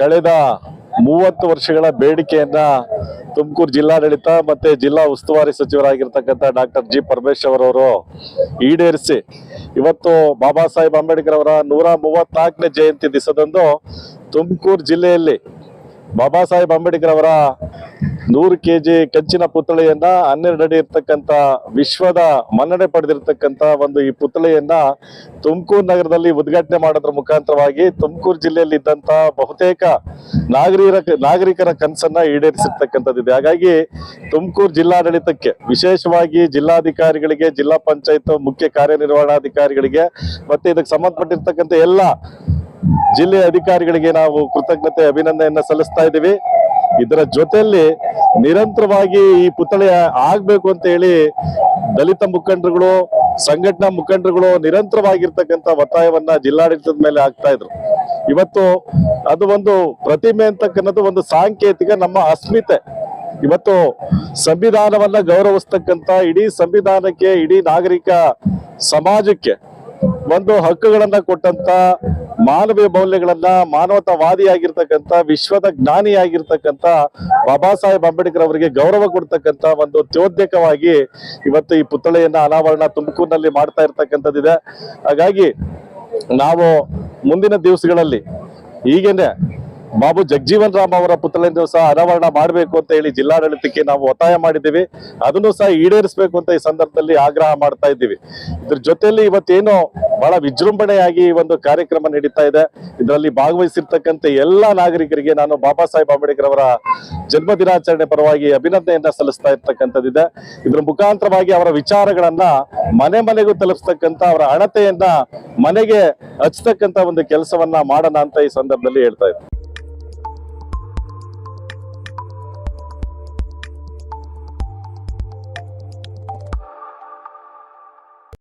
ಕಳೆದ ಮೂವತ್ತು ವರ್ಷಗಳ ಬೇಡಿಕೆಯನ್ನ ತುಮಕೂರು ಜಿಲ್ಲಾಡಳಿತ ಮತ್ತೆ ಜಿಲ್ಲಾ ಉಸ್ತುವಾರಿ ಸಚಿವರಾಗಿರ್ತಕ್ಕಂಥ ಡಾಕ್ಟರ್ ಜಿ ಪರಮೇಶ್ವರ್ ಅವರು ಈಡೇರಿಸಿ. ಇವತ್ತು ಬಾಬಾ ಸಾಹೇಬ್ ಅಂಬೇಡ್ಕರ್ ಅವರ ನೂರ ಮೂವತ್ನಾಲ್ಕನೇ ಜಯಂತಿ ದಿವಸದಂದು ತುಮಕೂರು ಜಿಲ್ಲೆಯಲ್ಲಿ ಬಾಬಾ ಸಾಹೇಬ್ ಅಂಬೇಡ್ಕರ್ ಅವರ ನೂರು ಕೆ ಜಿ ಕಂಚಿನ ಪುತ್ಥಳಿಯನ್ನ ಹನ್ನೆರಡು ಅಡಿ ಇರ್ತಕ್ಕಂಥ ವಿಶ್ವದ ಮನ್ನಣೆ ಪಡೆದಿರ್ತಕ್ಕಂಥ ಒಂದು ಈ ಪುತ್ಥಳಿಯನ್ನ ತುಮಕೂರು ನಗರದಲ್ಲಿ ಉದ್ಘಾಟನೆ ಮಾಡೋದ್ರ ಮುಖಾಂತರವಾಗಿ ತುಮಕೂರು ಜಿಲ್ಲೆಯಲ್ಲಿ ಇದ್ದಂತ ಬಹುತೇಕ ನಾಗರಿಕರ ನಾಗರಿಕರ ಕನಸನ್ನ ಈಡೇರಿಸಿರ್ತಕ್ಕಂಥದ್ದಿದೆ ಹಾಗಾಗಿ ತುಮಕೂರು ಜಿಲ್ಲಾಡಳಿತಕ್ಕೆ, ವಿಶೇಷವಾಗಿ ಜಿಲ್ಲಾಧಿಕಾರಿಗಳಿಗೆ, ಜಿಲ್ಲಾ ಪಂಚಾಯತ್ ಮುಖ್ಯ ಕಾರ್ಯನಿರ್ವಹಣಾಧಿಕಾರಿಗಳಿಗೆ, ಮತ್ತೆ ಇದಕ್ಕೆ ಸಂಬಂಧಪಟ್ಟಿರ್ತಕ್ಕಂಥ ಎಲ್ಲ ಜಿಲ್ಲೆಯ ಅಧಿಕಾರಿಗಳಿಗೆ ನಾವು ಕೃತಜ್ಞತೆ, ಅಭಿನಂದನೆಯನ್ನ ಸಲ್ಲಿಸ್ತಾ ಇದ್ದೀವಿ. ಇದರ ಜೊತೆಯಲ್ಲಿ ನಿರಂತರವಾಗಿ ಈ ಪುತ್ಥಳಿ ಆಗ್ಬೇಕು ಅಂತ ಹೇಳಿ ದಲಿತ ಮುಖಂಡರುಗಳು, ಸಂಘಟನಾ ಮುಖಂಡರುಗಳು ನಿರಂತರವಾಗಿರ್ತಕ್ಕಂಥ ಒತ್ತಾಯವನ್ನ ಜಿಲ್ಲಾಡಳಿತದ ಮೇಲೆ ಆಗ್ತಾ ಇದ್ರು. ಇವತ್ತು ಅದು ಒಂದು ಪ್ರತಿಮೆ ಅಂತಕ್ಕಂಥದ್ದು ಒಂದು ಸಾಂಕೇತಿಕ ನಮ್ಮ ಅಸ್ಮಿತೆ. ಇವತ್ತು ಸಂವಿಧಾನವನ್ನ ಗೌರವಿಸ್ತಕ್ಕಂಥ ಇಡೀ ಸಂವಿಧಾನಕ್ಕೆ, ಇಡೀ ನಾಗರಿಕ ಸಮಾಜಕ್ಕೆ ಒಂದು ಹಕ್ಕುಗಳನ್ನ ಕೊಟ್ಟಂತ ಮಾನವೀಯ ಮೌಲ್ಯಗಳನ್ನ ಮಾನವತಾವಾದಿಯಾಗಿರ್ತಕ್ಕಂಥ, ವಿಶ್ವದ ಜ್ಞಾನಿಯಾಗಿರ್ತಕ್ಕಂಥ ಬಾಬಾ ಸಾಹೇಬ್ ಅಂಬೇಡ್ಕರ್ ಅವರಿಗೆ ಗೌರವ ಕೊಡ್ತಕ್ಕಂಥ ಒಂದು ತ್ಯೋದ್ಯಕವಾಗಿ ಇವತ್ತು ಈ ಪುತ್ಥಳಿಯನ್ನ ಅನಾವರಣ ತುಮಕೂರಿನಲ್ಲಿ ಮಾಡ್ತಾ ಇರ್ತಕ್ಕಂಥದ್ದಿದೆ. ಹಾಗಾಗಿ ನಾವು ಮುಂದಿನ ದಿವಸಗಳಲ್ಲಿ ಹೀಗೇನೆ ಬಾಬು ಜಗಜೀವನ್ ರಾಮ್ ಅವರ ಪುತ್ಥಳಿಯನ್ನು ಸಹ ಅನಾವರಣ ಮಾಡಬೇಕು ಅಂತ ಹೇಳಿ ಜಿಲ್ಲಾಡಳಿತಕ್ಕೆ ನಾವು ಒತ್ತಾಯ ಮಾಡಿದ್ದೀವಿ. ಅದನ್ನು ಸಹ ಈಡೇರಿಸಬೇಕು ಅಂತ ಈ ಸಂದರ್ಭದಲ್ಲಿ ಆಗ್ರಹ ಮಾಡ್ತಾ ಇದ್ದೀವಿ. ಇದ್ರ ಜೊತೆಯಲ್ಲಿ ಇವತ್ತೇನು ಬಹಳ ವಿಜೃಂಭಣೆಯಾಗಿ ಈ ಒಂದು ಕಾರ್ಯಕ್ರಮ ನಡೀತಾ ಇದೆ. ಇದರಲ್ಲಿ ಭಾಗವಹಿಸಿರ್ತಕ್ಕಂಥ ಎಲ್ಲ ನಾಗರಿಕರಿಗೆ ನಾನು ಬಾಬಾ ಸಾಹೇಬ್ ಅಂಬೇಡ್ಕರ್ ಅವರ ಜನ್ಮ ದಿನಾಚರಣೆ ಪರವಾಗಿ ಅಭಿನಂದನೆಯನ್ನ ಸಲ್ಲಿಸ್ತಾ ಇರ್ತಕ್ಕಂಥದ್ದಿದೆ. ಇದ್ರ ಮುಖಾಂತರವಾಗಿ ಅವರ ವಿಚಾರಗಳನ್ನ ಮನೆ ಮನೆಗೂ ತಲುಪಿಸ್ತಕ್ಕಂಥ ಅವರ ಅಣತೆಯನ್ನ ಮನೆಗೆ ಹಚ್ಚತಕ್ಕಂಥ ಒಂದು ಕೆಲಸವನ್ನ ಮಾಡೋಣ ಅಂತ ಈ ಸಂದರ್ಭದಲ್ಲಿ ಹೇಳ್ತಾ ಇದ್ದೀನಿ